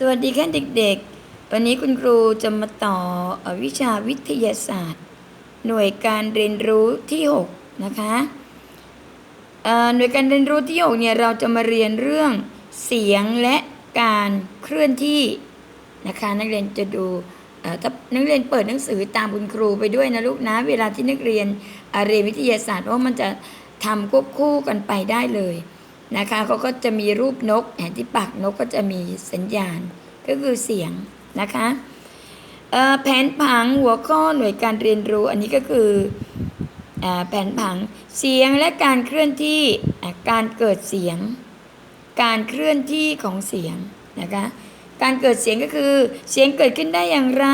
สวัสดีค่ะเด็กๆ วันนี้คุณครูจะมาต่ออวิชาวิทยาศาสตร์ หน่วยการเรียนรู้ที่ 6 นะคะหน่วยการเรียนรู้ที่ 6 เนี่ยเราจะมาเรียนเรื่องเสียงและการเคลื่อนที่นะคะนักเรียนจะดูถ้านักเรียนเปิดหนังสือตามคุณครูไปด้วยนะลูกนะ เวลาที่นักเรียนเอ่อเรียนวิทยาศาสตร์เพราะมันจะทำควบคู่กันไปได้เลย นะคะเขาก็จะมีรูปนกแห่ที่ปากนกก็จะมีสัญญาณก็คือเสียงนะคะแผนผังหัวข้อหน่วยการเรียนรู้อันนี้ก็คืออแผนผังเสียงและการเคลื่อนที่การเกิดเสียง การเคลื่อนที่ของเสียงนะคะการเกิดเสียงก็คือเสียงเกิดขึ้นได้อย่างไร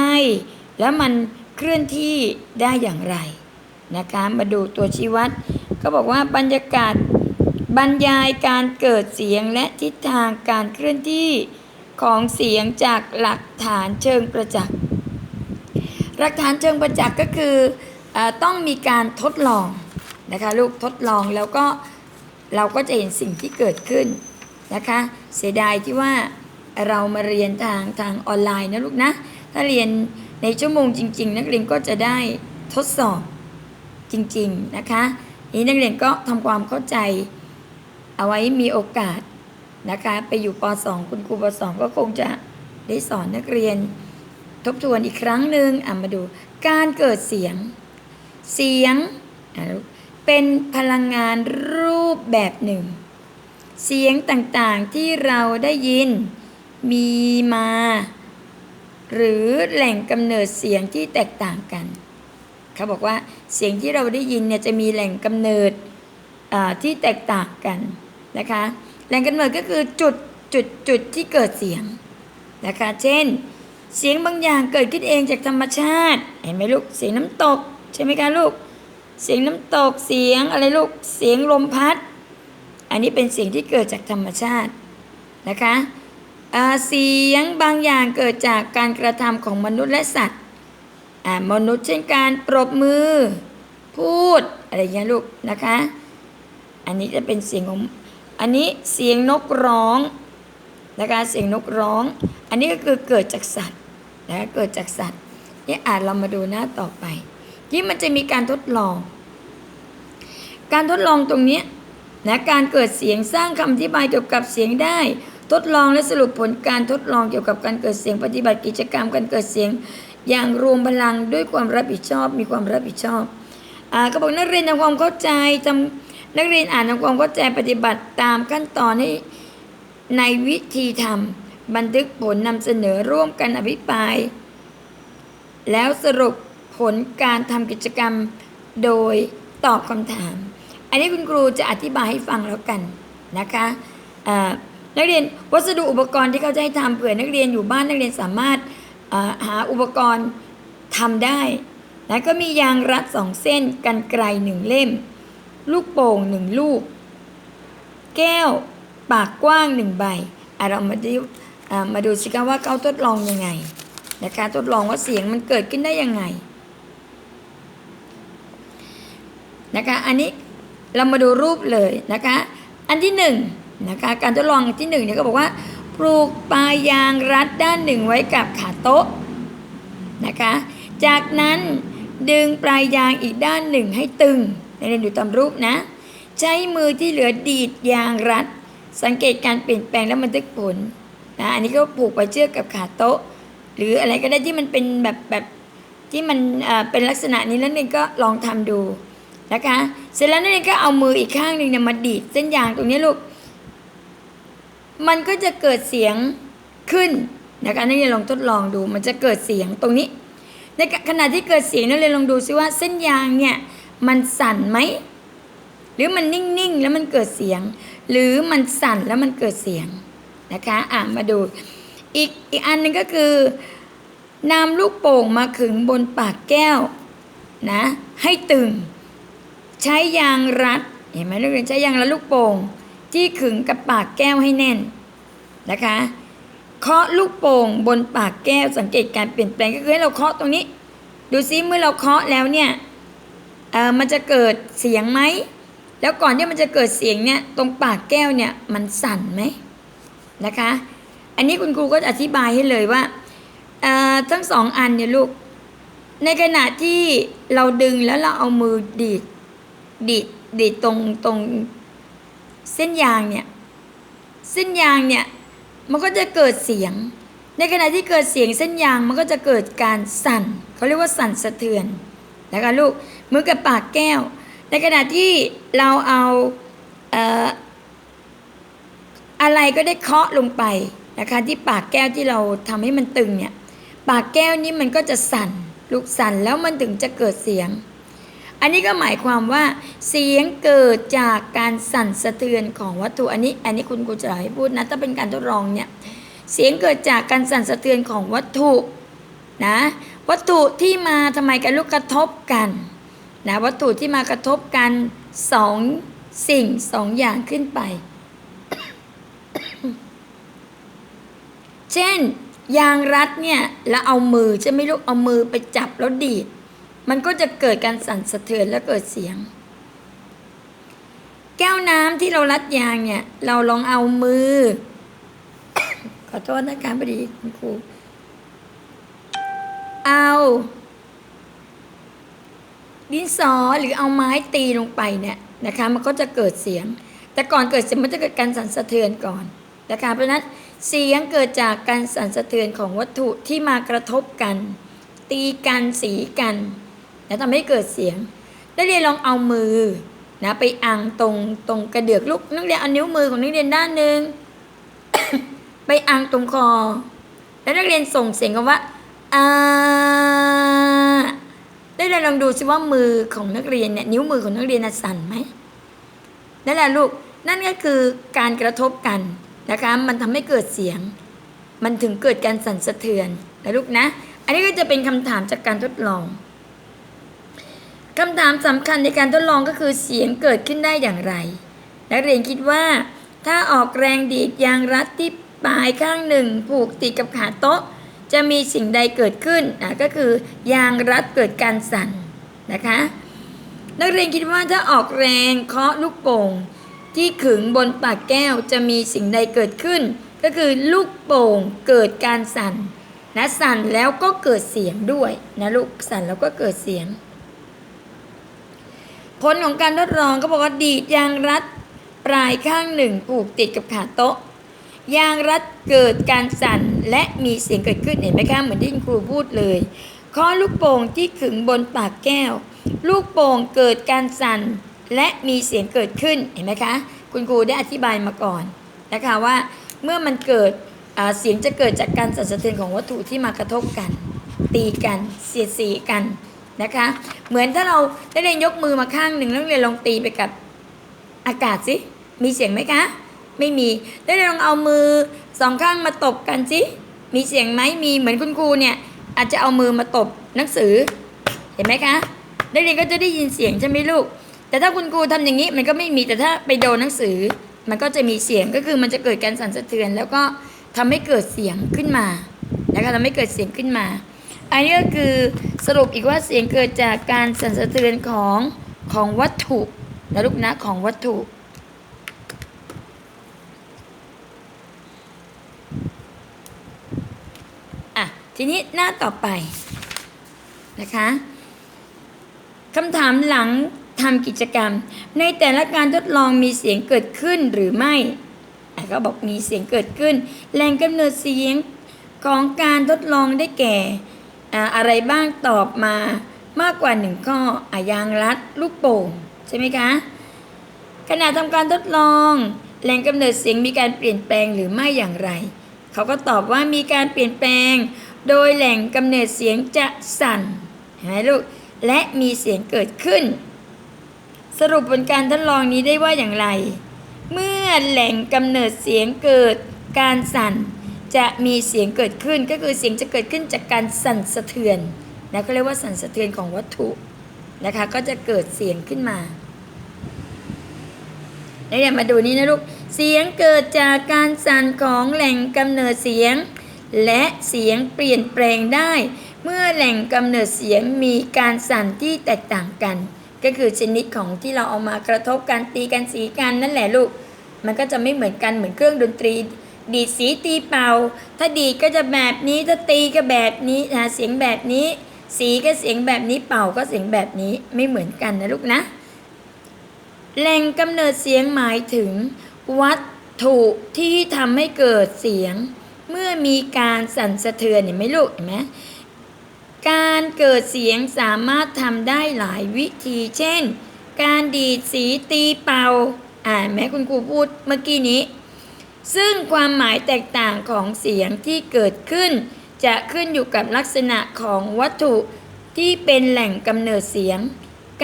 แล้วมันเคลื่อนที่ได้อย่างไรนะคะมาดูตัวชี้วัดก็บอกว่าบรรยากาศ บรรยายการเกิดเสียงและทิศทางการเคลื่อนที่ของเสียงจากหลักฐานเชิงประจักษ์ หลักฐานเชิงประจักษ์ก็คืออต้องมีการทดลองนะคะลูกทดลองแล้วก็เราก็จะเห็นสิ่งที่เกิดขึ้นนะคะเสียดายที่ว่าเรามาเรียนทางทางออนไลน์นะลูกนะ ถ้าเรียนในชั่วโมงจริง ๆ นักเรียนก็จะได้ทดสอบจริง ๆ นะคะ นี้นักเรียนก็ทำความเข้าใจ เอาไว้มีโอกาสนะคะ ไปอยู่ป .2 คุณครูป .2 ก็คงจะได้สอนนักเรียน ทบทวนอีกครั้งหนึ่งอะมาดู การเกิดเสียง เสียงอะเป็นพลังงานรูปแบบหนึ่ง เสียงต่างๆที่เราได้ยินมีมา หรือแหล่งกำเนิดเสียงที่แตกต่างกันเขาบอกว่าเสียงที่เราได้ยินเนี่ยจะมีแหล่งกำเนิดอ่าที่แตกต่างกัน นะคะแหล่งกำเนิดก็คือจุดจุดจุดที่เกิดเสียงนะคะเช่น เสียงบางอย่างเกิดขึ้นเองจากธรรมชาติ เห็นไหมลูกเสียงน้ำตกใช่ไหมคะลูก เสียงน้ำตกเสียงอะไรลูกเสียงลมพัด อันนี้เป็นเสียงที่เกิดจากธรรมชาตินะคะเสียงบางอย่างเกิดจากการกระทำของมนุษย์และสัตว์มนุษย์เช่นการปรบมือ พูดอะไรอย่างเงี้ยลูกนะคะ อันนี้จะเป็นเสียงของ อันนี้เสียงนกร้องนะคะเสียงนกร้อง อันนี้ก็คือเกิดจากสัตว์นะคะเกิดจากสัตว์นี่อ่านเรามาดูหน้าต่อไป ที่มันจะมีการทดลอง การทดลองตรงนี้นะการเกิดเสียงสร้างคำอธิบายเกี่ยวกับเสียงได้ ทดลองและสรุปผลการทดลองเกี่ยวกับการเกิดเสียงปฏิบัติกิจกรรม การเกิดเสียงอย่างรวมพลังด้วยความรับผิดชอบมีความรับผิดชอบอ่าก็บอกนักเรียนทำความเข้าใจทำ นักเรียนอ่านทำความเข้าใจปฏิบัติตามขั้นตอนให้ในวิธีทำบันทึกผลนำเสนอร่วมกันอภิปราย แล้วสรุปผลการทำกิจกรรมโดยตอบคำถาม อันนี้คุณครูจะอธิบายให้ฟังแล้วกันนะคะนักเรียนวัสดุอุปกรณ์ที่เขาจะให้ทำเผื่อนักเรียนอยู่บ้านนักเรียนสามารถหาอุปกรณ์ทำได้ แล้วก็มียางรัดสองเส้นกันไกลหนึ่งเล่ม ลูกโป่งหนึ่งลูก แก้วปากกว้างหนึ่งใบอะเรามาดูอ่ามาดูสิคะว่าเขาทดลองยังไงนะคะทดลองว่าเสียงมันเกิดขึ้นได้ยังไงนะคะอันนี้เรามาดูรูปเลยนะคะอันที่หนึ่งนะคะการทดลองอันที่หนึ่งเนี่ยก็บอกว่า ปลูกปลายยางรัดด้านหนึ่งไว้กับขาโต๊ะนะคะจากนั้นดึงปลายยางอีกด้านหนึ่งให้ตึง ในเรียนดูตามรูปนะ ใช้มือที่เหลือดีดยางรัด สังเกตการเปลี่ยนแปลงและบันทึกผลนะอันนี้ก็ผูกไปเชือกกับขาโต๊ะ หรืออะไรก็ได้ที่มันเป็นแบบแบบที่มันเป็นลักษณะนี้แล้วนี่ก็ลองทำดูนะคะ เสร็จแล้วนักเรียนก็เอามืออีกข้างหนึ่งเนี่ยมาดีดเส้นยางตรงนี้ลูก มันก็จะเกิดเสียงขึ้นนะคะนักเรียนลองทดลองดู มันจะเกิดเสียงตรงนี้ ในขณะที่เกิดเสียงนักเรียนลองดูซิว่าเส้นยางเนี่ย มันสั่นไหม หรือมันนิ่งๆ แล้วมันเกิดเสียง หรือมันสั่นแล้วมันเกิดเสียงนะคะอะมาดู อีกอีกอันหนึงก็คือนำลูกโป่งมาขึงบนปากแก้วนะให้ตึง ใช้ยางรัดเห็นไหมนักเรียนใช้ยางรัดลูกโป่งที่ขึงกับปากแก้วให้แน่นนะคะเคาะลูกโป่งบนปากแก้วสังเกตการเปลี่ยนแปลงก็คือให้เราเคาะตรงนี้ ดูซิเมื่อเราเคาะแล้วเนี่ย มันจะเกิดเสียงไหม แล้วก่อนที่มันจะเกิดเสียงเนี่ยตรงปากแก้วเนี่ยมันสั่นไหมนะคะ อันนี้คุณครูก็อธิบายให้เลยว่าทั้งสองอันเนี่ยลูก ในขณะที่เราดึงแล้วเราเอามือดีดดีดดีดตรงตรงเส้นยางเนี่ยเส้นยางเนี่ยมันก็จะเกิดเสียง ในขณะที่เกิดเสียงเส้นยางมันก็จะเกิดการสั่นเขาเรียกว่าสั่นสะเทือน นะคะลูกเหมือนกับปากแก้ว ในขณะที่เราเอาเอ่ออะไรก็ได้เคาะลงไปนะคะที่ปากแก้วที่เราทำให้มันตึงเนี่ยปากแก้วนี้มันก็จะสั่นลูกสั่นแล้วมันถึงจะเกิดเสียง อันนี้ก็หมายความว่า เสียงเกิดจากการสั่นสะเทือนของวัตถุอันนี้ อันนี้คุณครูจะให้พูดนะถ้าเป็นการทดลองเนี่ยเสียงเกิดจากการสั่นสะเทือนของวัตถุนะ วัตถุที่มาทำไมกันลูกกระทบกันนะวัตถุที่มากระทบกันสองสิ่งสองอย่างขึ้นไป เช่น ยางรัดเนี่ยแล้วเอามือจะไม่ลูกเอามือไปจับแล้วดีด มันก็จะเกิดการสั่นสะเทือนและเกิดเสียง แก้วน้ำที่เรารัดยางเนี่ย เราลองเอามือ ขอโทษนะคะพอดีคุณครู เอา ดินสอหรือเอาไม้ตีลงไปเนี่ยนะคะ มันก็จะเกิดเสียง แต่ก่อนเกิดเสียงมันจะเกิดการสั่นสะเทือนก่อนนะคะเพราะนั้นเสียงเกิดจากการสั่นสะเทือนของวัตถุที่มากระทบกัน ตีกันสีกันแล้วทำให้เกิดเสียงนักเรียนลองเอามือนะไปอังตรงตรงกระเดือกลูกนักเรียนเอานิ้วมือของนักเรียนด้านหนึ่งไปอังตรงคอ แล้วนักเรียนส่งเสียงกันว่า อาได้เรียลองดูสิว่ามือของนักเรียนเนี่ยนิ้วมือของนักเรียนสั่นไหมนั่นแหละลูกนั่นก็คือการกระทบกันนะคะ มันทำให้เกิดเสียง มันถึงเกิดการสั่นสะเทือนนะลูกนะ อันนี้ก็จะเป็นคำถามจากการทดลองคำถามสำคัญในการทดลองก็คือเสียงเกิดขึ้นได้อย่างไร นักเรียนคิดว่าถ้าออกแรงดีดยางรัดที่ปลายข้างหนึ่ง ผูกติดกับขาโต๊ะ จะมีสิ่งใดเกิดขึ้นอะก็คือยางรัดเกิดการสั่นนะคะ นักเรียนคิดว่าถ้าออกแรงเคาะลูกโป่งที่ขึงบนปากแก้วจะมีสิ่งใดเกิดขึ้น ก็คือลูกโป่งเกิดการสั่นนะสั่นแล้วก็เกิดเสียงด้วยนะลูกสั่นแล้วก็เกิดเสียง ผลของการทดลองก็บอกว่าดีดยางรัดปลายข้างหนึ่งผูกติดกับขาโต๊ะ ยางรัดเกิดการสั่นและมีเสียงเกิดขึ้นเห็นไหมคะเหมือนที่ครูพูดเลยข้อลูกโป่งที่ขึงบนปากแก้ว ลูกโป่งเกิดการสั่นและมีเสียงเกิดขึ้นเห็นไหมคะ คุณครูได้อธิบายมาก่อนนะคะว่าเมื่อมันเกิดเสียงจะเกิดจากการสั่นสะเทือนของวัตถุที่มากระทบกัน ตีกันเสียดสีกันนะคะ เหมือนถ้าเราได้เรียนยกมือมาข้างหนึ่งแล้วเรียนลองตีไปกับอากาศสิมีเสียงไหมคะ ไม่มีได้เรียนลองเอามือสองข้างมาตบกันสิมีเสียงไหมมีเหมือนคุณครูเนี่ย อาจจะเอามือมาตบหนังสือ เห็นไหมคะนักเรียนก็จะได้ยินเสียงใช่ไหมลูก แต่ถ้าคุณครูทำอย่างนี้มันก็ไม่มีแต่ถ้าไปโดนหนังสือ มันก็จะมีเสียงก็คือมันจะเกิดการสั่นสะเทือน แล้วก็ทำให้เกิดเสียงขึ้นมานะคะทำให้เกิดเสียงขึ้นมา อันนี้ก็คือสรุปอีกว่าเสียงเกิดจากการสั่นสะเทือนของของวัตถุนะลูกนะของวัตถุ ทีนี้หน้าต่อไปนะคะคำถามหลังทำกิจกรรม ในแต่ละการทดลองมีเสียงเกิดขึ้นหรือไม่อะก็บอกมีเสียงเกิดขึ้นแหล่งกำเนิดเสียงของการทดลองได้แก่อะไรบ้างตอบมามากกว่าหนึ่งข้ออยางรัดลูกโป่งใช่ไหมคะขณะทำการทดลองแหล่งกำเนิดเสียงมีการเปลี่ยนแปลงหรือไม่อย่างไร เขาก็ตอบว่ามีการเปลี่ยนแปลง โดยแหล่งกำเนิดเสียงจะสั่นเห็นไหมลูก และมีเสียงเกิดขึ้น สรุปผลการทดลองนี้ได้ว่าอย่างไร เมื่อแหล่งกำเนิดเสียงเกิดการสั่น จะมีเสียงเกิดขึ้นก็คือเสียงจะเกิดขึ้นจากการสั่นสะเทือนนะเขาเรียกว่าสั่นสะเทือนของวัตถุนะคะก็จะเกิดเสียงขึ้นมาแล้วเดี๋ยวมาดูนี่นะลูก เสียงเกิดจากการสั่นของแหล่งกำเนิดเสียง และเสียงเปลี่ยนแปลงได้ เมื่อแหล่งกำเนิดเสียงมีการสั่นที่แตกต่างกัน ก็คือชนิดของที่เราเอามากระทบกันตีกันสีกันนั่นแหละลูก มันก็จะไม่เหมือนกันเหมือนเครื่องดนตรี ดีดสีตีเป่า ถ้าดีก็จะแบบนี้ถ้าตีก็แบบนี้นะเสียงแบบนี้ สีก็เสียงแบบนี้เป่าก็เสียงแบบนี้ไม่เหมือนกันนะลูกนะ แหล่งกำเนิดเสียงหมายถึง วัตถุที่ทำให้เกิดเสียง เมื่อมีการสั่นสะเทือนเห็นไหมลูกเห็นไหมการเกิดเสียงสามารถทำได้หลายวิธี เช่น การดีดสีตีเป่า อ่าแม้คุณครูพูดเมื่อกี้นี้ ซึ่งความหมายแตกต่างของเสียงที่เกิดขึ้น จะขึ้นอยู่กับลักษณะของวัตถุที่เป็นแหล่งกำเนิดเสียง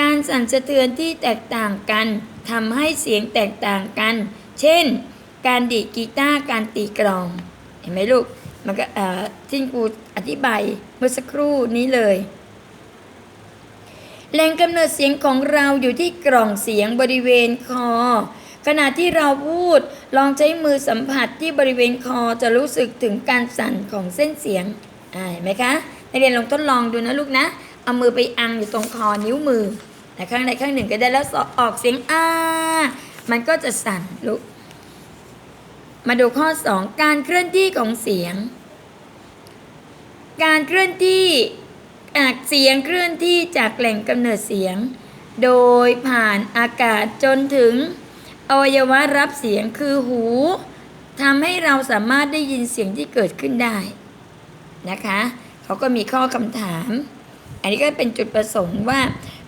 การสั่นสะเทือนที่แตกต่างกันทำให้เสียงแตกต่างกัน เช่น การดีดกีตาร์ การตีกลอง เห็นไหมลูก มันก็ที่ครูอธิบายเมื่อสักครู่นี้เลยแหล่งกำเนิดเสียงของเราอยู่ที่กล่องเสียงบริเวณคอ ขณะที่เราพูดลองใช้มือสัมผัสที่บริเวณคอจะรู้สึกถึงการสั่นของเส้นเสียงเห็นไหมคะนักเรียนลองทดลองดูนะลูกนะ เอามือไปอังอยู่ตรงคอนิ้วมือแต่ข้างใดข้างหนึ่งก็ได้แล้วออกเสียงอามันก็จะสั่นลูก มาดูข้อ 2 การเคลื่อนที่ของเสียง การเคลื่อนที่อะเสียงเคลื่อนที่จากแหล่งกำเนิดเสียง โดยผ่านอากาศจนถึงอวัยวะรับเสียงคือหูทำให้เราสามารถได้ยินเสียงที่เกิดขึ้นได้นะคะเขาก็มีข้อคำถาม อันนี้ก็เป็นจุดประสงค์ว่า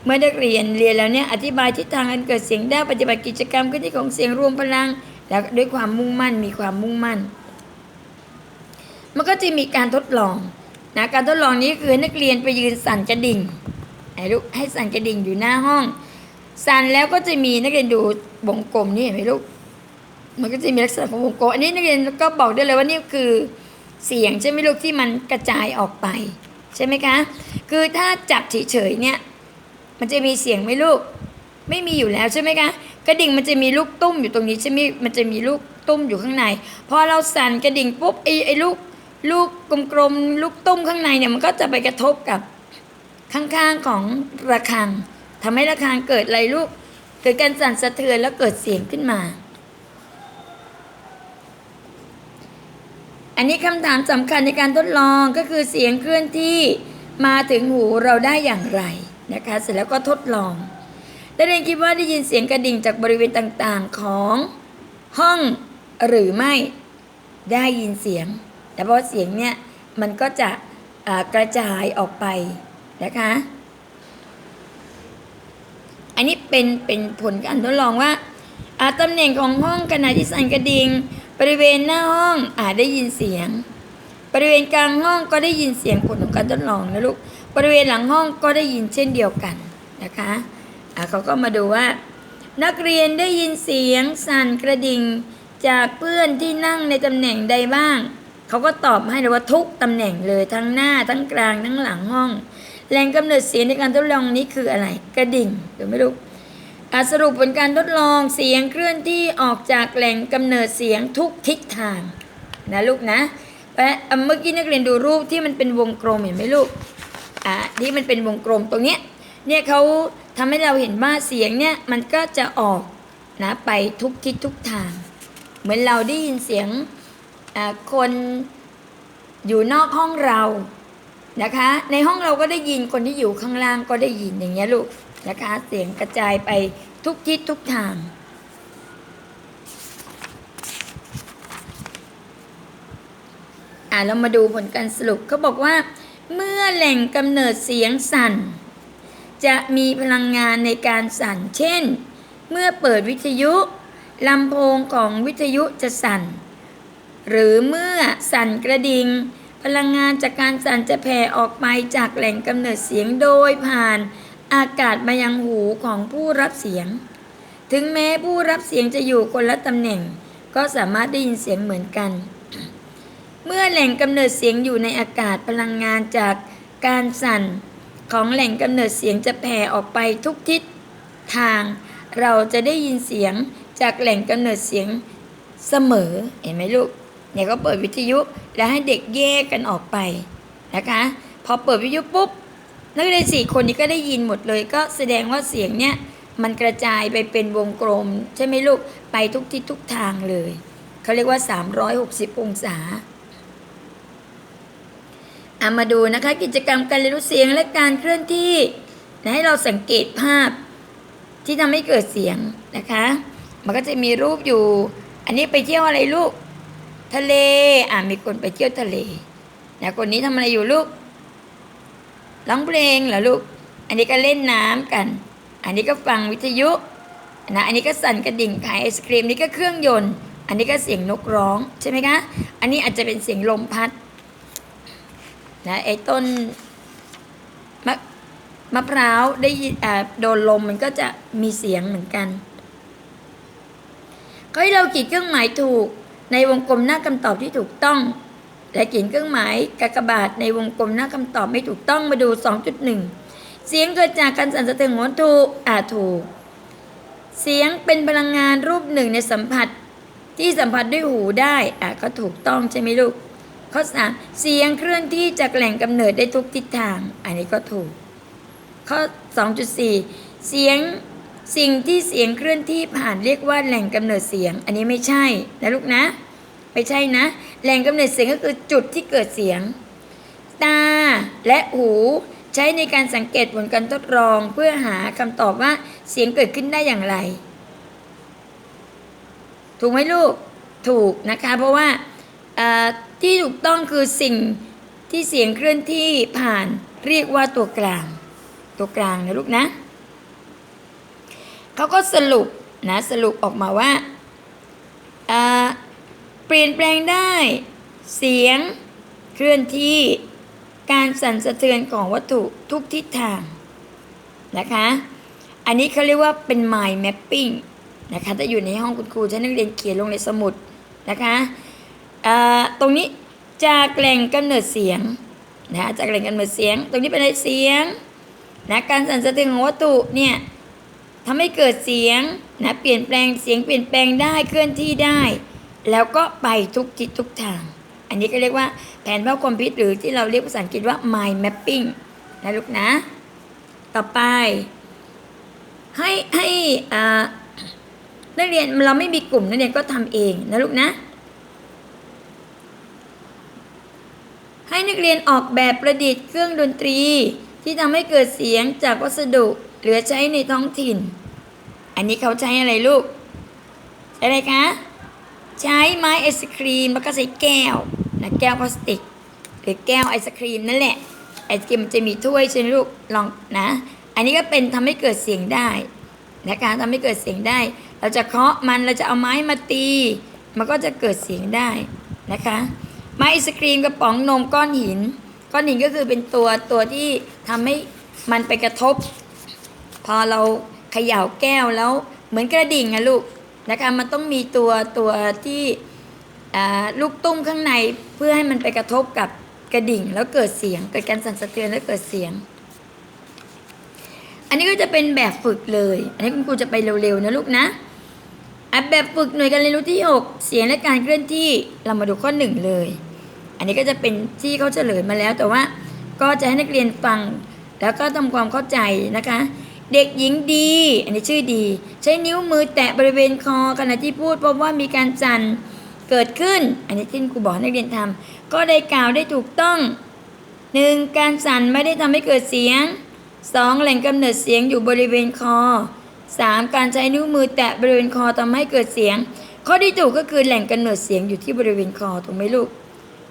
เมื่อนักเรียนเรียนแล้วเนี่ยอธิบายทิศทางการเกิดเสียงได้ปฏิบัติกิจกรรมเคลื่อนที่ของเสียงรวมพลัง แล้วด้วยความมุ่งมั่นมีความมุ่งมั่น มันก็จะมีการทดลองนะการทดลองนี้คือนักเรียนไปยืนสั่นกระดิ่งไอ้ลูกให้สั่นกระดิ่งอยู่หน้าห้อง สั่นแล้วก็จะมีนักเรียนดูวงกลมนี่เห็นไหมลูกมันก็จะมีลักษณะของวงกลมอันนี้นักเรียนก็บอกได้เลยว่านี่คือเสียงใช่ไหมลูกที่มันกระจายออกไป ใช่ไหมคะ คือถ้าจับเฉยๆเนี่ย มันจะมีเสียงไหมลูก ไม่มีอยู่แล้วใช่ไหมคะ ระดิ่งมันจะมีลูกตุ้มอยู่ตรงนี้ใช่ไหมมันจะมีลูกตุ้มอยู่ข้างใน พอเราสั่นกระดิ่งปุ๊บไอ้ไอ้ลูกลูกกลมๆลูกตุ้มข้างในเนี่ยมันก็จะไปกระทบกับข้างๆของระฆังทำให้ระฆังเกิดอะไรลูกเกิดการสั่นสะเทือนแล้วเกิดเสียงขึ้นมา อันนี้คำถามสำคัญในการทดลองก็คือเสียงเคลื่อนที่มาถึงหูเราได้อย่างไรนะคะ เสร็จแล้วก็ทดลอง ได้เรียนคิดว่าได้ยินเสียงกระดิ่งจากบริเวณต่างๆของห้องหรือไม่ได้ยินเสียง แต่เพราะเสียงเนี่ยมันก็จะกระจายออกไปนะคะ อันนี้เป็นเป็นผลการทดลองว่าอ่าตำแหน่งของห้องขณะที่สั่นกระดิ่งบริเวณหน้าห้องอาจได้ยินเสียง บริเวณกลางห้องก็ได้ยินเสียงผลของการทดลองนะลูกบริเวณหลังห้องก็ได้ยินเช่นเดียวกันนะคะ อ่าเขาก็มาดูว่า นักเรียนได้ยินเสียงสั่นกระดิ่ง จากเพื่อนที่นั่งในตำแหน่งใดบ้าง เขาก็ตอบให้เลยว่าทุกตำแหน่งเลยทั้งหน้าทั้งกลางทั้งหลังห้องแหล่งกำเนิดเสียงในการทดลองนี้คืออะไร กระดิ่งหรือไม่รู้อสรุปผลการทดลองเสียงเคลื่อนที่ออกจากแหล่งกำเนิดเสียงทุกทิศทางนะลูกนะและอะเมื่อกี้นักเรียนดูรูปที่มันเป็นวงกลมเห็นไหมลูกอะที่มันเป็นวงกลมตรงเนี้ย เนี่ยเขาทำให้เราเห็นว่าเสียงเนี่ยมันก็จะออกนะไปทุกทิศทุกทาง เหมือนเราได้ยินเสียงคนอยู่นอกห้องเรานะคะ ในห้องเราก็ได้ยินคนที่อยู่ข้างล่างก็ได้ยินอย่างเงี้ยลูกนะคะเสียงกระจายไปทุกทิศทุกทางอ่าเรามาดูผลการสรุปเขาบอกว่า เมื่อแหล่งกำเนิดเสียงสั่น จะมีพลังงานในการสั่น เช่น เมื่อเปิดวิทยุลำโพงของวิทยุจะสั่น หรือเมื่อสั่นกระดิ่งพลังงานจากการสั่นจะแผ่ออกไปจากแหล่งกำเนิดเสียงโดยผ่านอากาศมายังหูของผู้รับเสียง ถึงแม้ผู้รับเสียงจะอยู่คนละตำแหน่ง ก็สามารถได้ยินเสียงเหมือนกัน เมื่อแหล่งกำเนิดเสียงอยู่ในอากาศพลังงานจากการสั่น ของแหล่งกำเนิดเสียงจะแผ่ออกไปทุกทิศทาง เราจะได้ยินเสียงจากแหล่งกำเนิดเสียงเสมอเห็นไหมลูกเนี่ยก็เปิดวิทยุแล้วให้เด็กแยกกันออกไปนะคะพอเปิดวิทยุปุ๊บนักเรียนสี่คนนี้ก็ได้ยินหมดเลย ก็แสดงว่าเสียงเนี่ยมันกระจายไปเป็นวงกลม ใช่ไหมลูกไปทุกทิศทุกทางเลย เขาเรียกว่า 360 องศา อามาดูนะคะกิจกรรมการเรียนรู้เสียงและการเคลื่อนที่ให้เราสังเกตภาพที่ทำให้เกิดเสียงนะคะ มันก็จะมีรูปอยู่ อันนี้ไปเที่ยวอะไรลูก ทะเล อ่ามีคนไปเที่ยวทะเลนะคนนี้ทำอะไรอยู่ลูก ร้องเพลงเหรอลูก อันนี้ก็เล่นน้ำกัน อันนี้ก็ฟังวิทยุนะ อันนี้ก็สั่นกระดิ่งขายไอศครีม นี่ก็เครื่องยนต์ อันนี้ก็เสียงนกร้องใช่ไหมคะ อันนี้อาจจะเป็นเสียงลมพัด นะไอ้ต้นมะมะพร้าวได้โดนลมมันก็จะมีเสียงเหมือนกันก็ให้เราขีดเครื่องหมายถูกในวงกลมหน้าคำตอบที่ถูกต้อง และเขียนเครื่องหมายกากบาทในวงกลมหน้าคำตอบไม่ถูกต้องมาดู 2.1 เสียงเกิดจากการสั่นสะเทือนของวัตถุอ่าถูก เสียงเป็นพลังงานรูปหนึ่งในสัมผัสที่สัมผัสด้วยหูได้อะก็ถูกต้องใช่ไหมลูก ข้อสามเสียงเคลื่อนที่จากแหล่งกำเนิดได้ทุกทิศทาง อันนี้ก็ถูก ข้อ 2.4 เสียงสิ่งที่เสียงเคลื่อนที่ผ่านเรียกว่าแหล่งกำเนิดเสียง อันนี้ไม่ใช่นะลูกนะไม่ใช่นะ แหล่งกำเนิดเสียงก็คือจุดที่เกิดเสียง ตาและหูใช้ในการสังเกตผลการทดลองเพื่อหาคำตอบว่าเสียงเกิดขึ้นได้อย่างไร ถูกไหมลูกถูกนะคะ เพราะว่า ที่ถูกต้องคือสิ่งที่เสียงเคลื่อนที่ผ่านเรียกว่าตัวกลาง ตัวกลางนะลูกนะเขาก็สรุปนะสรุปออกมาว่าเปลี่ยนแปลงได้ เสียงเคลื่อนที่การสั่นสะเทือนของวัตถุทุกทิศทางนะคะ อันนี้เขาเรียกว่าเป็น mind mapping นะคะถ้าอยู่ในห้องคุณครูใช้นักเรียนเขียนลงในสมุดนะคะ ตรงนี้จากแหล่งกำเนิดเสียงนะจากแหล่งกำเนิดเสียง ตรงนี้เป็นอะไรเสียงนะการสั่นสะเทือนของวัตถุเนี่ยทำให้เกิดเสียงนะเปลี่ยนแปลงเสียงเปลี่ยนแปลงได้เคลื่อนที่ได้ แล้วก็ไปทุกทิศทุกทาง อันนี้ก็เรียกว่าแผนภาพความคิดหรือที่เราเรียกภาษาอังกฤษว่า mind mapping นะลูกนะ ต่อไป ให้ให้อ่านักเรียนเราไม่มีกลุ่มนักเรียนก็ทำเองนะลูกนะ ให้นักเรียนออกแบบประดิษฐ์เครื่องดนตรี ที่ทำให้เกิดเสียงจากวัสดุเหลือใช้ในท้องถิ่น อันนี้เขาใช้อะไรลูก ใช้อะไรคะ ใช้ไม้ไอศครีมแล้วก็ใช้แก้วนะแก้วพลาสติก หรือแก้วไอศครีมนั่นแหละ ไอศครีมมันจะมีถ้วยใช่ไหมลูก ลองนะ อันนี้ก็เป็นทำให้เกิดเสียงได้นะคะทำให้เกิดเสียงได้ เราจะเคาะมัน เราจะเอาไม้มาตี มันก็จะเกิดเสียงได้นะคะ ไม้ไอศครีมกระป๋องนมก้อนหิน ก้อนหินก็คือเป็นตัวตัวที่ทำให้มันไปกระทบ พอเราเขย่าแก้วแล้วเหมือนกระดิ่งอะลูกนะคะมันต้องมีตัวตัวที่ลูกตุ้มข้างในเพื่อให้มันไปกระทบกับกระดิ่ง แล้วเกิดเสียง เกิดการสั่นสะเทือนแล้วเกิดเสียง อันนี้ก็จะเป็นแบบฝึกเลย อันนี้คุณครูจะไปเร็วๆนะลูกนะแบบฝึกหน่วยการเรียนรู้ที่ 6 เสียงและการเคลื่อนที่เรามาดูข้อหนึ่งเลย อันนี้ก็จะเป็นที่เขาเฉลยมาแล้ว แต่ว่าก็จะให้นักเรียนฟัง แล้วก็ทำความเข้าใจนะคะ เด็กหญิงดี อันนี้ชื่อดี ใช้นิ้วมือแตะบริเวณคอขณะที่พูดพบว่ามีการสั่นเกิดขึ้น อันนี้ที่ครูบอกนักเรียนทำก็ได้กล่าวได้ถูกต้องหนึ่งการสั่นไม่ได้ทำให้เกิดเสียงสองแหล่งกำเนิดเสียงอยู่บริเวณคอสามการใช้นิ้วมือแตะบริเวณคอทำให้เกิดเสียง ข้อที่ถูกก็คือแหล่งกำเนิดเสียงอยู่ที่บริเวณคอถูกไหมลูก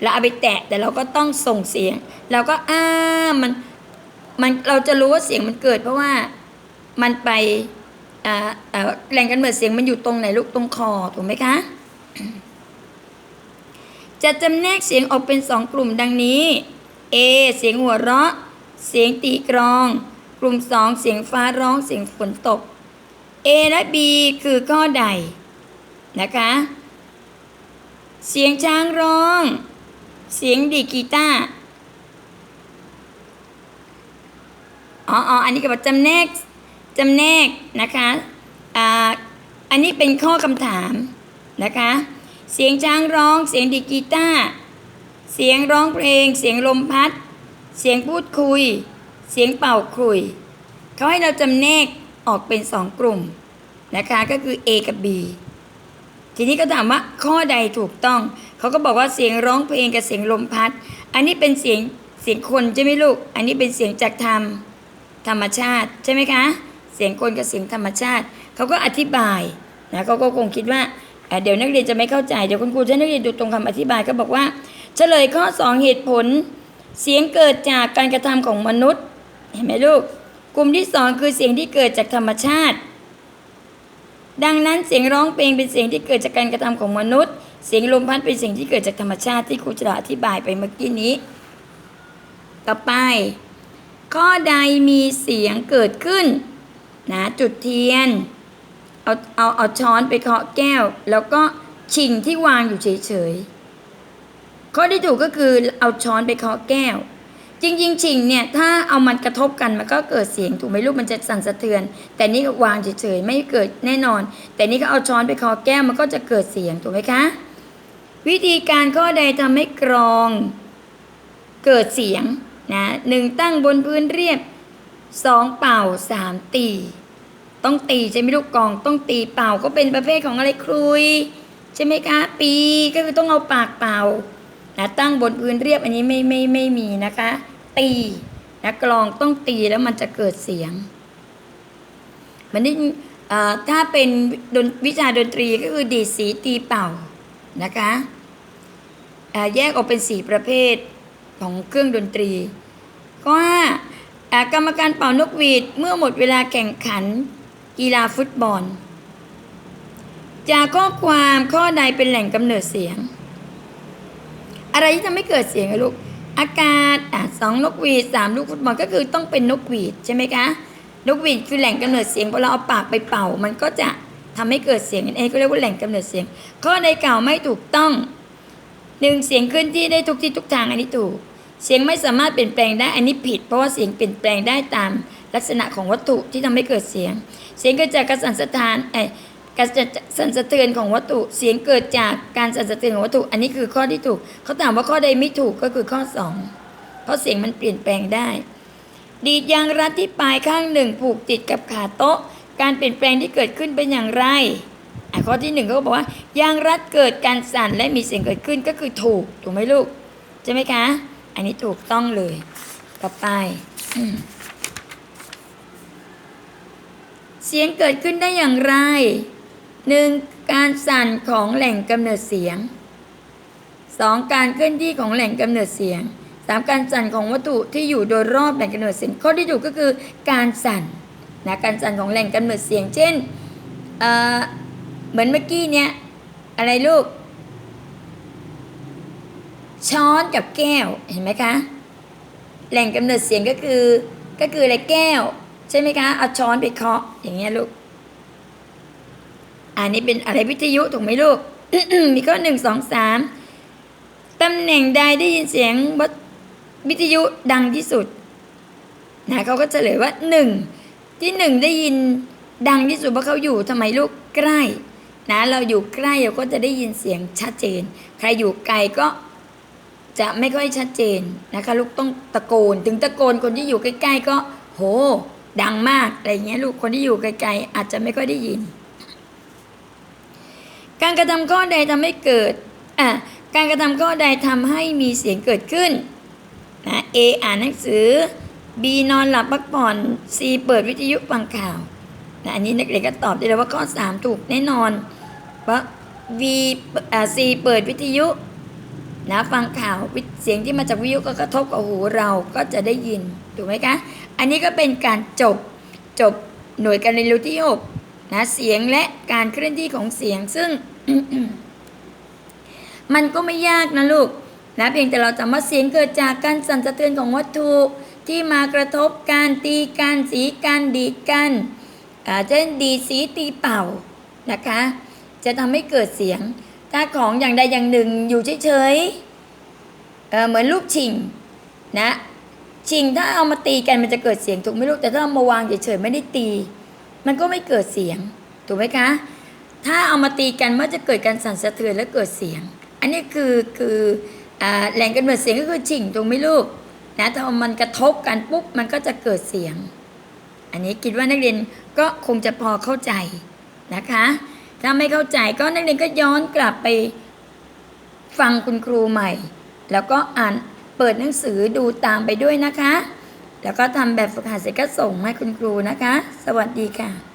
เราเอาไปแตะแต่เราก็ต้องส่งเสียง เราก็อ้ามันมันเราจะรู้ว่าเสียงมันเกิด เพราะว่ามันไปอ่าอ่าแหล่งกำเนิดเสียงมันอยู่ตรงไหนลูกตรงคอถูกไหมคะจะจำแนกเสียงออกเป็นสองกลุ่มดังนี้ A เสียงหัวเราะ เสียงตีกรอง กลุ่มสองเสียงฟ้าร้องเสียงฝนตก A และ B คือข้อใดนะคะ เสียงช้างร้อง เสียงดีกีตาร์อ๋ออ๋ออันนี้ก็บอกจำแนกจำแนกนะคะอ่าอันนี้เป็นข้อคำถามนะคะ เสียงช้างร้อง เสียงดีกีตาร์เสียงร้องเพลง เสียงลมพัด เสียงพูดคุย เสียงเป่าคลุยเขาให้เราจำแนกออกเป็นสองกลุ่มนะคะก็คือ A กับ B ทีนี้ก็ถามว่าข้อใดถูกต้อง เขาก็บอกว่าเสียงร้องเพลงกับเสียงลมพัด อันนี้เป็นเสียงเสียงคนใช่ไหมลูก อันนี้เป็นเสียงจากธรรมธรรมชาติใช่ไหมคะ เสียงคนกับเสียงธรรมชาติ เขาก็อธิบายนะเขาก็คงคิดว่าเเดี๋ยวนักเรียนจะไม่เข้าใจ เดี๋ยวคุณครูจะให้นักเรียนดูตรงคำอธิบายก็บอกว่า เฉลยข้อสองเหตุผล เสียงเกิดจากการกระทำของมนุษย์ เห็นไหมลูก กลุ่มที่สองคือเสียงที่เกิดจากธรรมชาติ ดังนั้นเสียงร้องเพลงเป็นเสียงที่เกิดจากการกระทำของมนุษย์ เสียงลมพัดเป็นเสียงที่เกิดจากธรรมชาติที่ครูจะอธิบายไปเมื่อกี้นี้ ต่อไป ข้อใดมีเสียงเกิดขึ้นนะจุดเทียน เอาเอาเอาช้อนไปเคาะแก้ว แล้วก็ชิงที่วางอยู่เฉยๆข้อที่ถูกก็คือเอาช้อนไปเคาะแก้ว จริงๆชิงเนี่ยถ้าเอามันกระทบกันมันก็เกิดเสียงถูกไหมลูกมันจะสั่นสะเทือน แต่นี่วางเฉยๆไม่เกิดแน่นอน แต่นี่ก็เอาช้อนไปคาะแก้วมันก็จะเกิดเสียงถูกไหมคะ วิธีการข้อใดทำให้กรองเกิดเสียงนะหนึ่งตั้งบนพื้นเรียบสองเป่าสามตีต้องตีใช่ไหมลูกกองต้องตีเป่าก็เป็นประเภทของอะไรครุย ใช่ไหมคะ ปีก็คือต้องเอาปากเป่า นะตั้งบนพื้นเรียบอันนี้ไม่ไม่ไม่มีนะคะ ตีนะกลองต้องตีแล้วมันจะเกิดเสียง มันนี่ถ้าเป็นดนวิชาดนตรีก็คือดีดสีตีเป่านะคะแยกออกเป็นสีประเภทของเครื่องดนตรี ก็ว่ากรรมการเป่านกหวีดเมื่อหมดเวลาแข่งขันกีฬาฟุตบอล จากข้อความข้อใดเป็นแหล่งกำเนิดเสียง อะไรที่ทำให้เกิดเสียงอะลูก อากาศอะสองนกหวีดสามลูกฟุตบอลก็คือต้องเป็นนกหวีดใช่ไหมคะ นกหวีดคือแหล่งกำเนิดเสียงพอเราเอาปากไปเป่า มันก็จะทำให้เกิดเสียงนั่นเองก็เรียกว่าแหล่งกำเนิดเสียง ข้อใดกล่าวไม่ถูกต้องหนึ่งเสียงเคลื่อนที่ได้ทุกที่ทุกทางอันนี้ถูก เสียงไม่สามารถเปลี่ยนแปลงได้อันนี้ผิด เพราะว่าเสียงเปลี่ยนแปลงได้ตามลักษณะของวัตถุที่ทำให้เกิดเสียง เสียงเกิดจากการสั่นสะท้านเอ การสั่นสะเทือนของวัตถุเสียงเกิดจากการสั่นสะเทือนของวัตถุ อันนี้คือข้อที่ถูก เขาถามว่าข้อใดไม่ถูกก็คือข้อสองเพราะเสียงมันเปลี่ยนแปลงได้ ดีดยางรัดที่ปลายข้างหนึ่งผูกติดกับขาโต๊ะ การเปลี่ยนแปลงที่เกิดขึ้นเป็นอย่างไรข้อที่หนึ่งเขาก็บอกว่ายางรัดเกิดการสั่นและมีเสียงเกิดขึ้นก็คือถูกถูกไหมลูกใช่ไหมคะ อันนี้ถูกต้องเลย ต่อไปเสียงเกิดขึ้นได้อย่างไร หนึ่งการสั่นของแหล่งกำเนิดเสียงสองการเคลื่อนที่ของแหล่งกำเนิดเสียงสามการสั่นของวัตถุที่อยู่โดยรอบแหล่งกำเนิดเสียงข้อที่ถูกก็คือการสั่นนะการสั่นของแหล่งกำเนิดเสียง เช่นเออเหมือนเมื่อกี้เนี้ยอะไรลูก ช้อนกับแก้วเห็นไหมคะ แหล่งกำเนิดเสียงก็คือก็คืออะไรแก้ว ใช่ไหมคะเอาช้อนไปเคาะอย่างเงี้ยลูก อันนี้เป็นอะไรวิทยุถูกไหมลูก มีข้อหนึ่งสองสามตำแหน่งใดได้ยินเสียงวิทยุดังที่สุดนะเขาก็เฉลยว่าหนึ่งที่หนึ่งได้ยินดังที่สุดเพราะเขาอยู่ทำไมลูกใกล้นะเราอยู่ใกล้เราก็จะได้ยินเสียงชัดเจน ใครอยู่ไกลก็จะไม่ค่อยชัดเจนนะคะลูกต้องตะโกน ถึงตะโกนคนที่อยู่ใกล้ ๆ ก็โห ดังมากอะไรเงี้ยลูกคนที่อยู่ไกลๆอาจจะไม่ค่อยได้ยิน การกระทำข้อใดทำให้เกิดอะการกระทำข้อใดทำให้มีเสียงเกิดขึ้นนะ A อ่านหนังสือ B นอนหลับพักผ่อน C เปิดวิทยุฟังข่าวนะอันนี้นักเรียนก็ตอบได้เลยว่าข้อ 3 ถูกแน่นอนเพราะ V อ่า C เปิดวิทยุนะฟังข่าววิเสียงที่มาจากวิทยุก็กระทบกับหูเราก็จะได้ยินถูกไหมคะอันนี้ก็เป็นการจบจบหน่วยการเรียนรู้ที่หกนะเสียงและการเคลื่อนที่ของเสียงซึ่ง มันก็ไม่ยากนะลูกนะเพียงแต่เราจำว่าเสียงเกิดจากการสั่นสะเทือนของวัตถุที่มากระทบการตีการสีการดีกันอาเช่นดีสีตีเป่านะคะ จะทำให้เกิดเสียง ถ้าของอย่างใดอย่างหนึ่งอยู่เฉยๆเเหมือนลูกชิงนะชิงถ้าเอามาตีกันมันจะเกิดเสียงถูกไหมลูกแต่ถ้าเอามาวางเฉยๆไม่ได้ตี มันก็ไม่เกิดเสียงถูกไหมคะ ถ้าเอามาตีกันมันจะเกิดการสั่นสะเทือนและเกิดเสียง อันนี้คือคืออแหล่งกำเนิดเสียงก็คือชิงถูกไหมลูกนะถ้าเอามันกระทบกันปุ๊บมันก็จะเกิดเสียง อันนี้คิดว่านักเรียนก็คงจะพอเข้าใจนะคะ ถ้าไม่เข้าใจก็นักเรียนก็ย้อนกลับไปฟังคุณครูใหม่ แล้วก็อ่านเปิดหนังสือดูตามไปด้วยนะคะ แล้วก็ทำแบบฝึกหัดเสร็จก็ส่งให้คุณครูนะคะ สวัสดีค่ะ